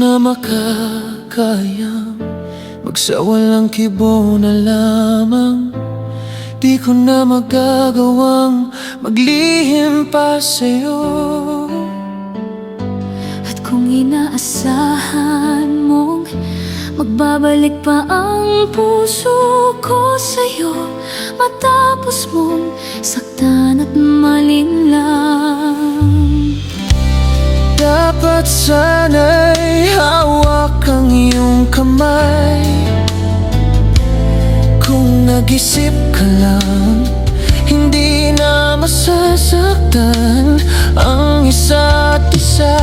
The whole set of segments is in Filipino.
na makakayang Magsawalang kibo na lamang. Di ko na magagawang maglihim pa sa'yo. At kung inaasahan mong Magbabalik pa ang puso ko sa'yo Matapos mong saktan at malinlang. Dapat iyong kamay Kung nag-isip ka lang Hindi na masasaktan ang isa't isa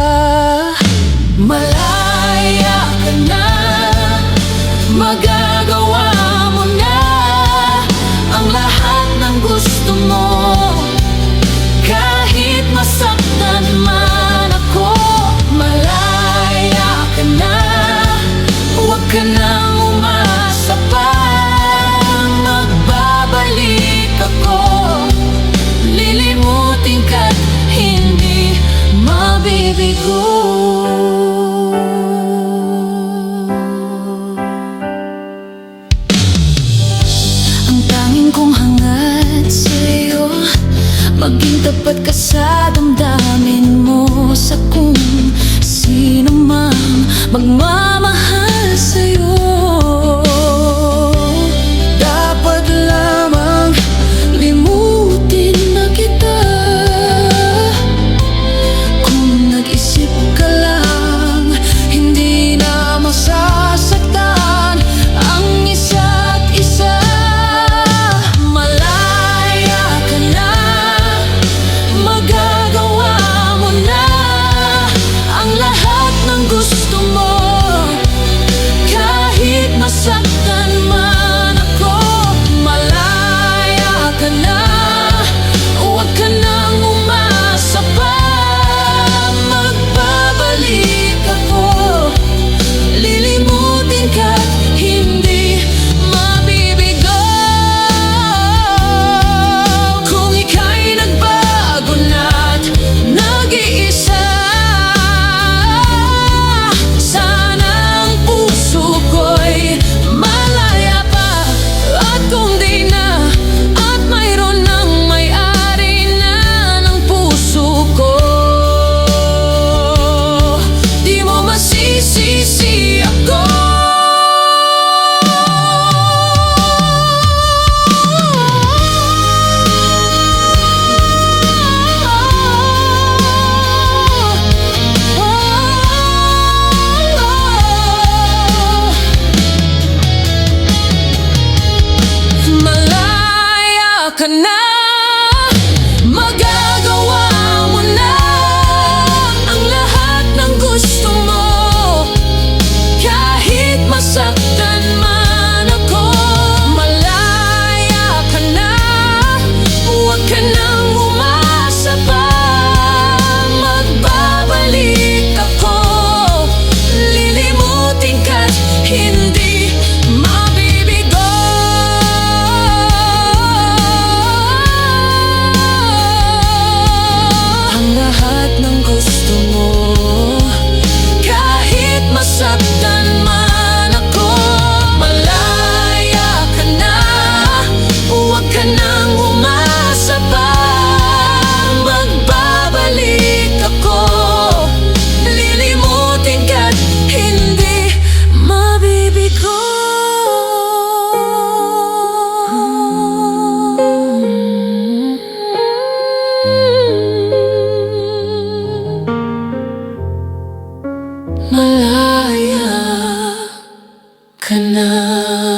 Ang tanging kong hangad sa'yo Maging tapat ka sa damdamin mo Sa kung sino mang magmamahal could not Malaya ka na.